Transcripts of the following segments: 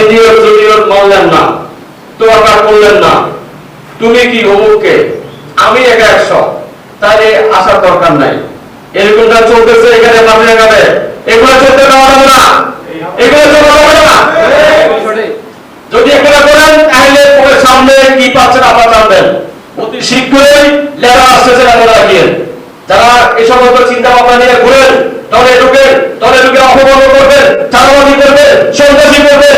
Senior, junior মানলেন না। তোয়াক্কা করলেন না। তুমি কি অমুককে? আমি একা একশো। তাহলে আসার দরকার নাই। এরকমটা চলতেছে এখানে মাঠে এখানে এগুলো চলতে দেওয়া যাবে না। এগুলো চলতে যাবে না। যদি এখানে করেন তাহলে পরে সামনে কি পাচ্ছেন আপনারা জানবেন। অতি শীঘ্রই লেখা সেটা মনে রাখিয়েন যারা এই সমস্ত চিন্তা ভাবনা নিয়ে ঘুরেন, দলে ঢুকেন, দলে ঢুকে অপকর্ম করবেন, চাঁদাবাজি করবেন, সন্ত্রাসী করবেন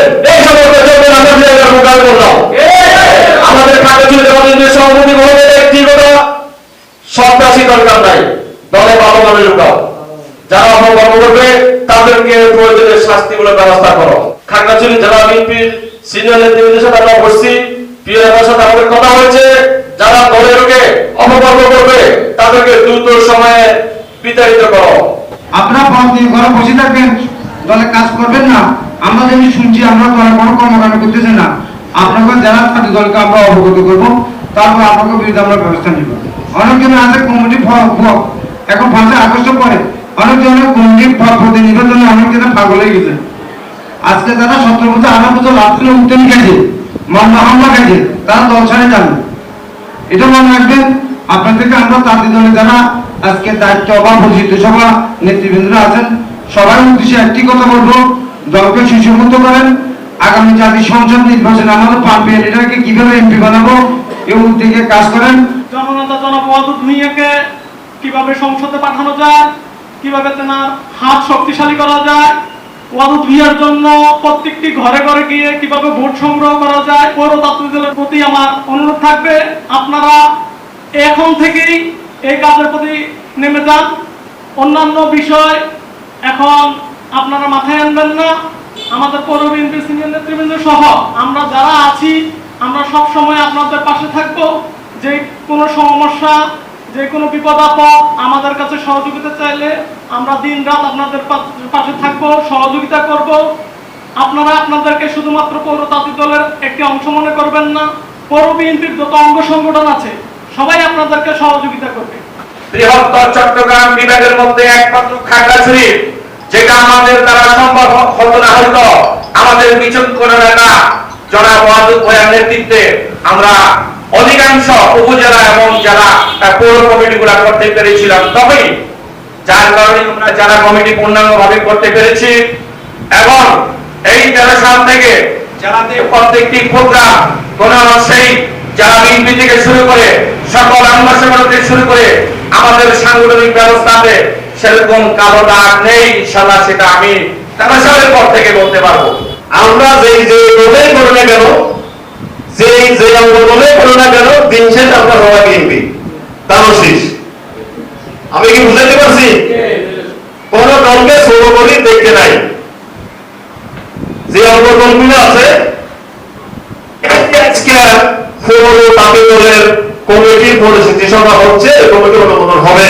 আমাদের ছিল জনগণের সভাপতি মহোদয় সন্ত্রাসী দরকার নাই। দলে ভালো যারা অপকর্ম করবে, তাদেরকে প্রয়োজনের শাস্তিমূলক ব্যবস্থা করো। খাগড়াছড়ি জেলা বিএনপির সিনিয়র নেতৃবৃন্দের সাথে আমরা বসছি সাথে আমাদের কথা হয়েছে। যারা দলে ঢুকে অপকর্ম করবে, তাদেরকে দ্রুত সময়ে বিতাড়িত করো। আপনারা পাঁচ দিন ঘরে বসে থাকবেন। দলে কাজ করবেন না। আমরা যেমনি শুনছি, আমরা কোনো কর্মকাণ্ড করতেছি না। আপনাকে যারা ছাত্র দলকে আমরা অবগত করব, তারপর আপনাকে বিরুদ্ধে আমরা ব্যবস্থা নিব। অনেকজন আছে কমিটি এখন পাঁচে আগস্ট করে অনেকজনের কমিটি প্রতিনিধির জন্য অনেকজনে পাগল হয়ে গেছে। আজকে যারা সতেরো বছর, আঠারো বছর রাত্রে উত্তেনি গেছে মামলা হামলা গেছে তারা দল ছাড়ে যান এটা মনে রাখবেন, আপনাদেরকে আমরা তাঁতি দলে যারা আজকে দায়িত্ব বা পরিচিত সভা নেতৃবৃন্দরা আছেন সবার উদ্দেশ্যে একটি কথা বলব। দলকে সুসংহত করেন আগামী জাতীয় সংসদ নির্বাচনে আমাদের পাম্পি এটাকে কীভাবে এমপি বানাবো এই উদ্যোগে কাজ করেন। জননেতা ওয়াদুদ ভুঁইয়াকে কীভাবে সংসদে পাঠানো যায়, কীভাবে তেনার হাত শক্তিশালী করা যায় ওয়াদুদ জন্য প্রত্যেকটি ঘরে ঘরে গিয়ে কীভাবে ভোট সংগ্রহ করা যায়, পৌরতাত্ত্বিক দলের প্রতি আমার অনুরোধ থাকবে। আপনারা এখন থেকেই এই কাজের প্রতি নেমে যান। অন্যান্য বিষয় এখন আপনারা মাথায় আনবেন না। আমাদের পৌর বিএনপি সিনিয়র নেতৃবৃন্দ সহ আমরা যারা আছি, আমরা সব সময় আপনাদের পাশে থাকব। যে কোনো সমস্যা, যে কোনো বিপদ আপদ আমাদের কাছে সহযোগিতা চাইলে আমরা দিন রাত আপনাদের পাশে থাকব, সহযোগিতা করব। আপনারা আপনাদেরকে শুধুমাত্র পৌরতান্ত্রিক দলের একটি অংশ মনে করবেন না, পৌর যত অঙ্গ সংগঠন আছে, সবাই আপনাদেরকে সহযোগিতা করবে। বৃহত্তর চট্টগ্রাম বিভাগের মধ্যে একমাত্র খাগড়াছড়ি। যেটা আমাদের দ্বারা সম্ভব হতো না হয়তো, আমাদের বিচক্ষণ নেতা, জনাব ওয়াদুদ ভয়ার নেতৃত্বে আমরা অধিকাংশ উপজেলা এবং যারা পৌর কমিটি গুলা করতে পেরেছিলাম। তবেই যার কারণে আমরা যারা কমিটি পূর্ণাঙ্গভাবে করতে পেরেছি এবং এই তেরো সাল থেকে জেলাতে প্রত্যেকটি প্রোগ্রাম কোন সেই যারা বিএনপি থেকে শুরু করে সকল আম্বাসন থেকে শুরু করে আমাদের সাংগঠনিক ব্যবস্থাতে সেরকম কালো দাগ নেই, ইনশাল্লাহ সেটা আমি তেরো সালের পর থেকে বলতে পারব। আমরা যেই যে দলেই করো না কেন, যেই যে আন্দোলনে করো না কেন, দিন শেষ আমরা হওয়া তারও শেষ। আমি কি বুঝাতে পারছি? কোন ষোলো করি দেখতে নাই। যে অঙ্গদলগুলো আছে, আজকে কমিটির পরিস্থিতি সভা হচ্ছে কমিটি অনুমোদন হবে।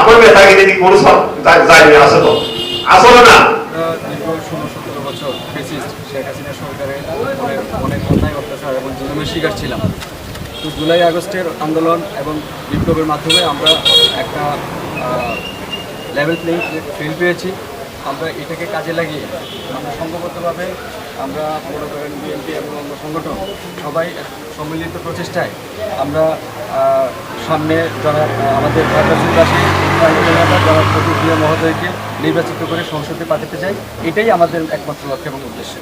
আমার মেধাকে যদি কোনো যায়নি আসে তো? আসলে না। শিকার ছিলাম। তো জুলাই আগস্টের আন্দোলন এবং বিপ্লবের মাধ্যমে আমরা একটা লেভেল ফিল্ড পেয়েছি। আমরা এটাকে কাজে লাগিয়ে আমরা আমরা করেন বিএনপি এবং সংগঠন সবাই সম্মিলিত প্রচেষ্টায় আমরা সামনে যারা আমাদের ঢাকাবাসী যারা প্রতিক্রিয়া মহোদয়কে নির্বাচিত করে সংসদে পাঠাতে চাই। এটাই আমাদের একমাত্র লক্ষ্য এবং উদ্দেশ্য।